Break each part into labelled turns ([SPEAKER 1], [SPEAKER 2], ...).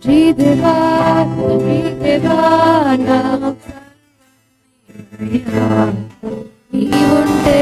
[SPEAKER 1] ஜீதேவா ஜீதேவா நாம் நீ உண்டே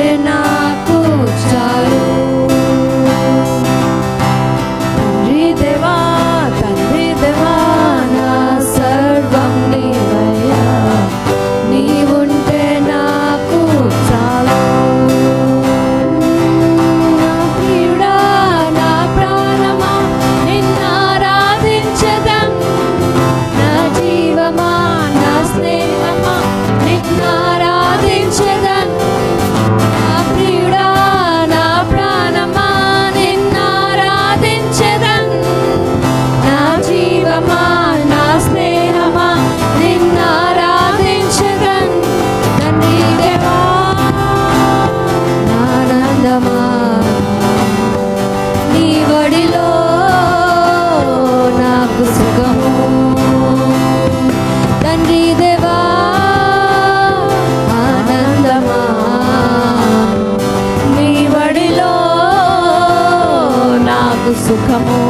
[SPEAKER 1] so come on.